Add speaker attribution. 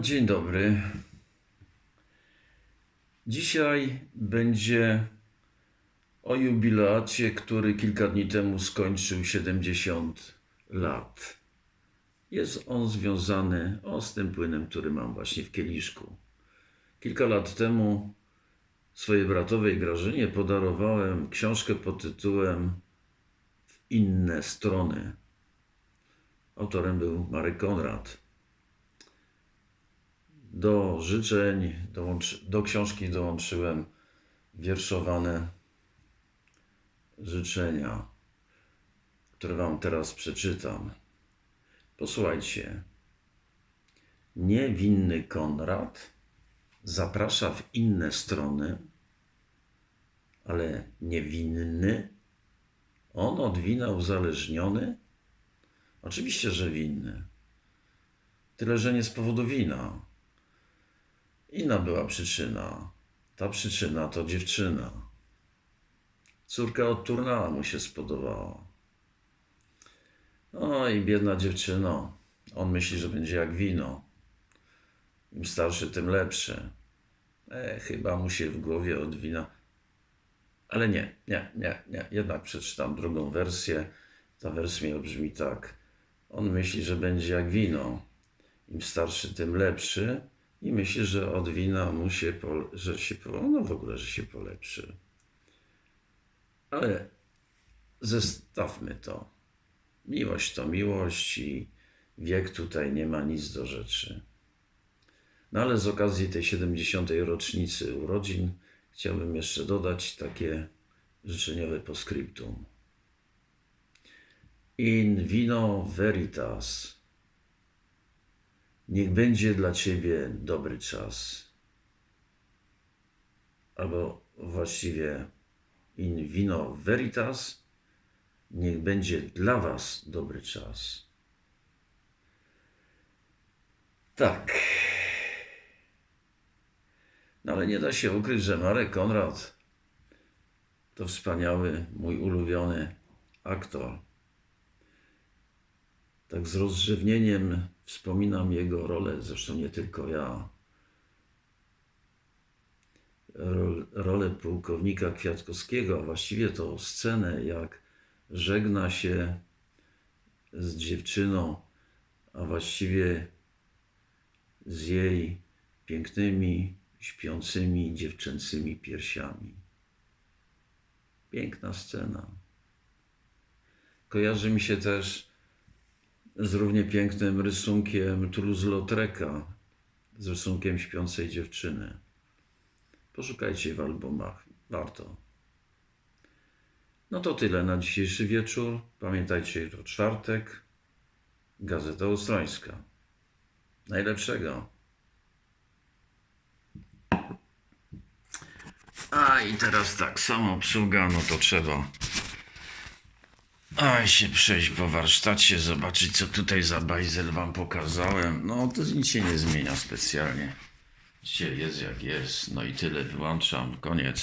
Speaker 1: Dzień dobry. Dzisiaj będzie o jubilacie, który kilka dni temu skończył 70 lat. Jest on związany o, z tym płynem, który mam właśnie w kieliszku. Kilka lat temu swojej bratowej Grażynie podarowałem książkę pod tytułem W inne strony. Autorem był Marek Konrad. Do życzeń, do książki dołączyłem wierszowane życzenia, które Wam teraz przeczytam. Posłuchajcie. Niewinny Konrad zaprasza w inne strony, ale niewinny, on od wina uzależniony? Oczywiście, że winny. Tyle, że nie z powodu wina. Inna była przyczyna. Ta przyczyna to dziewczyna. Córka od Turnała mu się spodobała. No i biedna dziewczyno. On myśli, że będzie jak wino. Im starszy, tym lepszy. E, chyba mu się w głowie od wina. Ale nie, nie, nie, nie. Jednak przeczytam drugą wersję. Ta wersja brzmi tak. On myśli, że będzie jak wino. Im starszy, tym lepszy. I myśli, że od wina mu się, po, że się, no w ogóle, że się polepszy. Ale zestawmy to. Miłość to miłość i wiek tutaj nie ma nic do rzeczy. No ale z okazji tej 70. rocznicy urodzin chciałbym jeszcze dodać takie życzeniowe postscriptum. In vino veritas. Niech będzie dla Ciebie dobry czas. Albo właściwie in vino veritas. Niech będzie dla Was dobry czas. Tak. No ale nie da się ukryć, że Marek Konrad to wspaniały, mój ulubiony aktor. Tak z rozrzewnieniem wspominam jego rolę, zresztą nie tylko ja. Rol- Rolę pułkownika Kwiatkowskiego, a właściwie to scenę, jak żegna się z dziewczyną, a właściwie z jej pięknymi, śpiącymi dziewczęcymi piersiami. Piękna scena. Kojarzy mi się też z równie pięknym rysunkiem Toulouse-Lautreka, z rysunkiem śpiącej dziewczyny. Poszukajcie w albumach, warto. No to tyle na dzisiejszy wieczór. Pamiętajcie, jutro czwartek, Gazeta Ostrońska. Najlepszego. A i teraz tak, samo obsługa, no to trzeba Aj się przejść po warsztacie, zobaczyć co tutaj za bajzel wam pokazałem. No to nic się nie zmienia specjalnie. Dzisiaj jest jak jest, no i tyle, wyłączam, koniec.